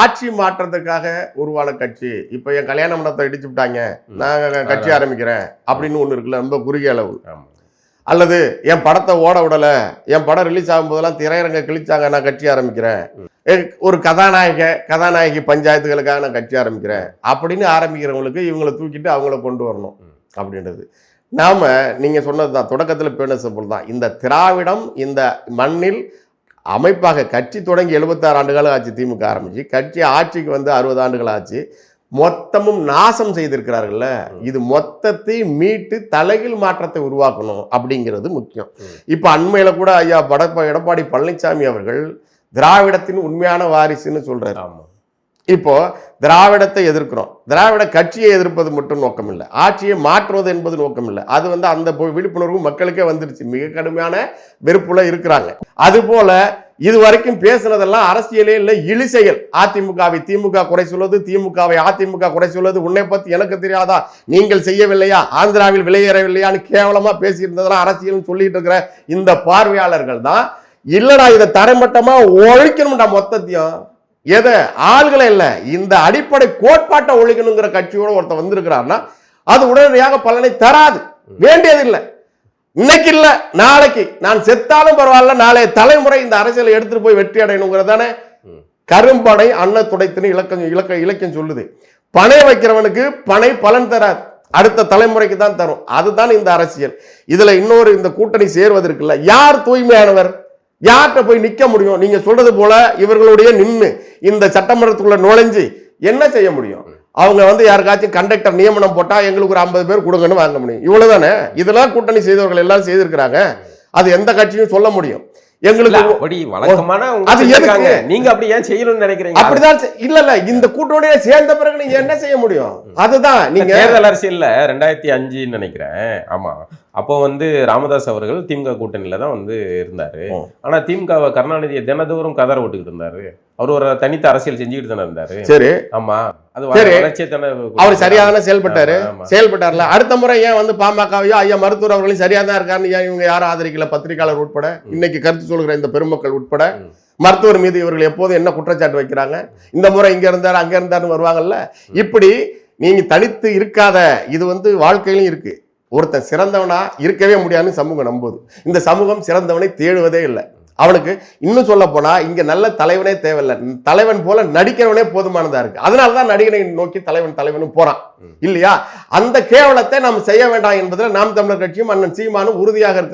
ஆட்சி மாற்றத்துக்காக உருவான கட்சி. இப்போ என் கல்யாண மண்டபத்தை இடிச்சு விட்டாங்க நான் கட்சி ஆரம்பிக்கிறேன் அப்படின்னு ஒன்று இருக்குல்ல ரொம்ப குறுகிய அளவு. அல்லது என் படத்தை ஓட விடல என் படம் ரிலீஸ் ஆகும்போதெல்லாம் திரையரங்க கிழிச்சாங்க நான் கட்சி ஆரம்பிக்கிறேன். ஒரு கதாநாயக கதாநாயகி பஞ்சாயத்துகளுக்காக நான் கட்சி ஆரம்பிக்கிறேன். அப்படின்னு ஆரம்பிக்கிறவங்களுக்கு இவங்களை தூக்கிட்டு அவங்கள கொண்டு வரணும். அப்படின்றது. நாம நீங்க சொன்னது தான் தொடக்கத்தில் பேனஸ் போல் தான் இந்த திராவிடம் இந்த மண்ணில் அமைப்பாக கட்சி தொடங்கி எழுபத்தாறு ஆண்டுகள் ஆச்சு திமுக ஆரம்பிச்சு. கட்சி ஆட்சிக்கு வந்து அறுபது ஆண்டுகள் ஆச்சு. மொத்தமும் நாசம் செய்திருக்கிறார்கள்ல. இது மொத்தத்தை மீட்டு தலைகீழ் மாற்றத்தை உருவாக்கணும் அப்படிங்கிறது முக்கியம். இப்போ அண்மையில கூட ஐயா படப்ப எடப்பாடி பழனிசாமி அவர்கள் திராவிடத்தின் உண்மையான வாரிசுன்னு சொல்றாரு. ஆமா. இப்போ திராவிடத்தை எதிர்க்கிறோம். திராவிட கட்சியை எதிர்ப்பது மட்டும் நோக்கம் இல்லை ஆட்சியை மாற்றுவது என்பது நோக்கம் இல்லை அது வந்து அந்த விழிப்புணர்வு மக்களுக்கே வந்துருச்சு. மிக கடுமையான வெறுப்புல இருக்கிறாங்க. அதுபோல இது வரைக்கும் பேசுனதெல்லாம் அரசியலே இல்லை இழிசெயல் அதிமுகவை திமுக குறை சொல்வது திமுகவை அதிமுக குறை சொல்வது உன்னை பத்தி எனக்கு தெரியாதா? நீங்கள் செய்யவில்லையா? ஆந்திராவில் விலையேறவில்லையான்னு கேவலமா பேசியிருந்ததெல்லாம் அரசியல்னு சொல்லிட்டு இருக்கிற இந்த பார்வையாளர்கள் தான். இல்லடா இதை தரைமட்டமா ஒழிக்கணும்டா மொத்தத்தையும். எதை? ஆள்களை இல்லை. இந்த அடிப்படை கோட்பாட்டை ஒழிக்கணுங்கிற கட்சியோட ஒருத்தர் வந்திருக்கிறாருன்னா அது உடனடியாக பலனை தராது. வேண்டியதில்லை. இன்னைக்கு இல்ல நாளைக்கு. நான் செத்தாலும் பரவாயில்ல நாளைய தலைமுறை இந்த அரசியலை எடுத்துட்டு போய் வெற்றி அடையணுங்கிறதானே கரும்பனை கரும்படை அன்ன துடைத்துன்னு இலக்கம் இலக்க இலக்கியம் சொல்லுது. பனை வைக்கிறவனுக்கு பனை பலன் தராது. அடுத்த தலைமுறைக்கு தான் தரும். அதுதான் இந்த அரசியல். இதுல இன்னொரு இந்த கூட்டணி சேர்வதற்குல்ல யார் தூய்மையானவர்? யார்கிட்ட போய் நிக்க முடியும்? நீங்க சொல்றது போல இவர்களுடைய நின்று இந்த சட்டமன்றத்துக்குள்ள நுழைஞ்சு என்ன செய்ய முடியும்? அவங்க வந்து யாருக்காச்சும் கண்டக்டர் நியமனம் போட்டா எங்களுக்கு ஒரு ஐம்பது பேர் கொடுங்கன்னு வாங்க முடியும். இவ்வளவுதானே? இதெல்லாம் கூட்டணி செய்தவர்கள் எல்லாம் செய்திருக்கிறாங்க. அது எந்த கட்சியும் சொல்ல முடியும். எங்களுக்கு அப்படி வழக்கமான அது செஞ்சிருக்காங்க. எதுக்கு? நீங்க அப்படி ஏன் செய்யணும்னு நினைக்கிறீங்க? அப்படிதான் இல்ல இல்ல இந்த கூட்டணியில சேர்ந்த பிறகு நீங்க என்ன செய்ய முடியும்? அதுதான் நீங்க தேர்தல் அரசியல்ல ரெண்டாயிரத்தி அஞ்சுன்னு நினைக்கிறேன். ஆமா. அப்போ வந்து ராமதாஸ் அவர்கள் திமுக கூட்டணியில தான் வந்து இருந்தாரு. ஆனா திமுகவை கருணாநிதியை தினதோறும் கதற விட்டுக்கிட்டு இருந்தாரு. அவர் ஒரு தனித்த அரசியல் செஞ்சுக்கிட்டு தானே இருந்தாரு. சரி. ஆமா. அது சரி. அவர் சரியா தானே செயல்பட்டாரு. செயல்பட்டார்ல. அடுத்த முறை ஏன் வந்து பாமகவையோ ஐயா மருத்துவர் அவர்களும் சரியா தான் இருக்காருன்னு ஏன் இவங்க யாரும் ஆதரிக்கல? பத்திரிகையாளர் உட்பட. இன்னைக்கு கருத்து சொல்கிற இந்த பெருமக்கள் உட்பட. மருத்துவர் மீது இவர்கள் எப்போதும் என்ன குற்றச்சாட்டு வைக்கிறாங்க? இந்த முறை இங்க இருந்தாரு அங்க இருந்தாருன்னு வருவாங்கல்ல? இப்படி நீங்க தனித்து இருக்காத இது வந்து வாழ்க்கையிலும் இருக்கு. ஒருத்தன் சிறந்தவனா இருக்கவே முடியாதுன்னு சமூகம் நம்புது. இந்த சமூகம் சிறந்தவனை தேடுவதே இல்லை. அவனுக்கு இன்னும் சொல்ல போனா இங்க நல்ல தலைவனே தேவையில்லை. தலைவன் போல நடிக்கிறவனே போதுமானதா இருக்கு. அதனால தான் நடிகனை நோக்கி தலைவன் தலைவனும் போறான். இல்லையா? அந்த கேவலத்தை நாம் செய்ய வேண்டாம் என்பதில் நாம் தமிழர் கட்சியும் அண்ணன் சீமானும் உறுதியாக இருக்கிறார்